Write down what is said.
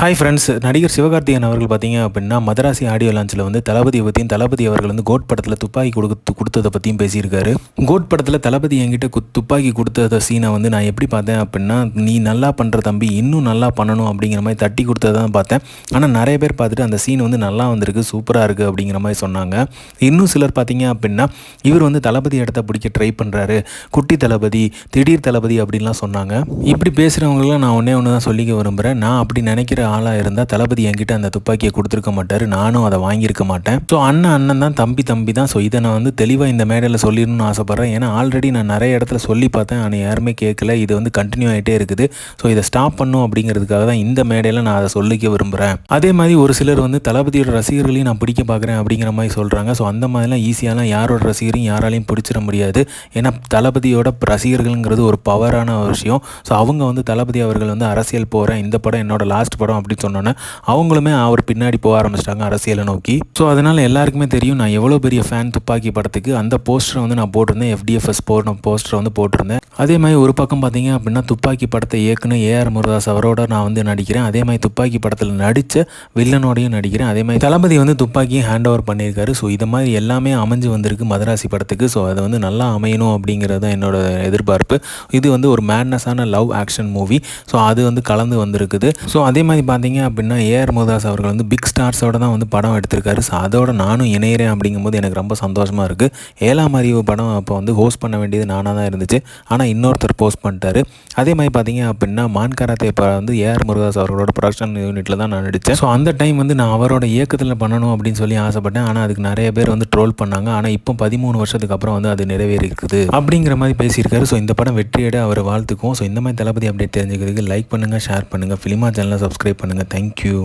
Hi friends நடிகர் சிவகார்த்திகேயன் அவர்கள் பார்த்தீங்க அப்படின்னா மதராசி ஆடியோ லான்ச்சில் வந்து தளபதியை பற்றியும் தளபதி அவர்கள் வந்து கோட் படத்தில் துப்பாக்கி கொடுத்து கொடுத்ததை பற்றியும் பேசியிருக்காரு. கோட் படத்தில் தளபதி என்கிட்ட கு துப்பாக்கி கொடுத்த சீனை வந்து நான் எப்படி பார்த்தேன் அப்படின்னா நீ நல்லா பண்ணுற தம்பி இன்னும் நல்லா பண்ணணும் அப்படிங்கிற மாதிரி தட்டி கொடுத்ததான் பார்த்தேன். ஆனால் நிறைய பேர் பார்த்துட்டு அந்த சீன் வந்து நல்லா வந்திருக்கு சூப்பராக இருக்குது அப்படிங்கிற மாதிரி சொன்னாங்க. இன்னும் சிலர் பார்த்தீங்க அப்படின்னா இவர் வந்து தளபதி இடத்த பிடிக்க ட்ரை பண்ணுறாரு குட்டி தளபதி திடீர் தளபதி அப்படின்லாம் சொன்னாங்க. இப்படி பேசுகிறவங்களாம் நான் ஒன்றே ஒன்று தான் சொல்லிக்க விரும்புகிறேன் நான் அப்படி நினைக்கிற ஆளாக இருந்தால் தளபதி என்கிட்ட அந்த துப்பாக்கியை கொடுத்துருக்க மாட்டார். நானும் அதை வாங்கியிருக்க மாட்டேன். ஸோ அண்ணன் அண்ணன் தான் தம்பி தம்பி தான். ஸோ இதை நான் வந்து தெளிவாக இந்த மேடையில் சொல்லிடணும்னு ஆசைப்பட்றேன். ஏன்னா ஆல்ரெடி நான் நிறைய இடத்துல சொல்லி பார்த்தேன். ஆனால் யாருமே கேட்கல. இது வந்து கண்டினியூ ஆகிட்டே இருக்குது. ஸோ இதை ஸ்டாப் பண்ணும் அப்படிங்கிறதுக்காக தான் இந்த மேடையில் நான் அதை சொல்லிக்க விரும்புகிறேன் அதே மாதிரி ஒரு சிலர் வந்து தளபதியோட ரசிகர்களையும் நான் பிடிக்க பார்க்குறேன் அப்படிங்கிற மாதிரி சொல்கிறாங்க ஸோ அந்த மாதிரிலாம் ஈஸியாலாம் யாரோட ரசிகரையும் யாராலையும் பிடிச்சிட முடியாது. ஏன்னா தளபதியோட ரசிகர்கள்ங்கிறது ஒரு பவரான விஷயம். ஸோ அவங்க வந்து தளபதி அவர்கள் வந்து அரசியல் போகிறேன் இந்த படம் என்னோட லாஸ்ட் படம் அப்படின்னு சொன்னோன்னே அவங்களுமே அவர் பின்னாடி போக ஆரம்பிச்சிட்டாங்க அரசியலை நோக்கி. ஸோ அதனால் எல்லாருக்குமே தெரியும் நான் எவ்வளோ பெரிய ஃபேன் துப்பாக்கி படத்துக்கு அந்த போஸ்டரை வந்து நான் போட்டிருந்தேன் எஃப்டிஎஃப்எஸ் போன போஸ்டரை வந்து போட்டிருந்தேன். அதே மாதிரி ஒரு பக்கம் பார்த்தீங்க அப்படின்னா துப்பாக்கி படத்தை இயக்குனர் ஏஆர் முருதாஸ் அவரோட நான் வந்து நடிக்கிறேன். அதே மாதிரி துப்பாக்கி படத்தில் நடித்த வில்லனோடையும் நடிக்கிறேன். அதே மாதிரி தளபதி வந்து துப்பாக்கியும் ஹேண்ட் ஓவர் பண்ணியிருக்காரு. ஸோ இது மாதிரி எல்லாமே அமைஞ்சு வந்திருக்கு மதராசி படத்துக்கு. ஸோ அதை வந்து நல்லா அமையணும் அப்படிங்கிறது தான் என்னோட எதிர்பார்ப்பு. இது வந்து ஒரு மேட்னஸான லவ் ஆக்ஷன் மூவி ஸோ அது வந்து கலந்து வந்திருக்குது. ஸோ அதே மாதிரி பார்த்தீங்க அப்படின்னா ஏஆர் முருதாஸ் அவர்கள் வந்து பிக் ஸ்டார்ஸோட தான் வந்து படம் எடுத்திருக்காரு. ஸோ அதோட நானும் இணையிறேன் அப்படிங்கும்போது எனக்கு ரொம்ப சந்தோஷமாக இருக்குது ஏழாம் அறிவு படம் அப்போ வந்து ஹோஸ்ட் பண்ண வேண்டியது நானாக தான் இருந்துச்சு. ஆனால் இன்னொருத்தர் போஸ்ட் பண்ணிட்டாரு. அதே மாதிரி பார்த்தீங்க அப்படின்னா மான் கராத்தே படம் வந்து ஏஆர் முருதாஸ் அவர்களோட ப்ரொடக்ஷன் யூனிட்டில் தான் நான் நடித்தேன். ஸோ அந்த டைம் வந்து நான் அவரோட இயக்கத்தில் பண்ணணும் அப்படின்னு சொல்லி ஆசைப்பட்டேன். ஆனால் அதுக்கு நிறைய பேர் வந்து ட்ரோல் பண்ணாங்க. ஆனால் இப்போ பதிமூணு வருஷத்துக்கு அப்புறம் வந்து அது நிறைவேறி இருக்குது அப்படிங்கிற மாதிரி பேசியிருக்காரு. ஸோ இந்த படம் வெற்றியடை அவர் வாழ்த்துக்கும் ஸோ இந்த மாதிரி தளபதி அப்டேட் தெரிஞ்சுக்கிறதுக்கு லைக் பண்ணுங்கள் ஷேர் பண்ணுங்கள் ஃபிலிமா சேனலை சப்ஸ்கிரைப் பண்ணுங்கள் தேங்க்யூ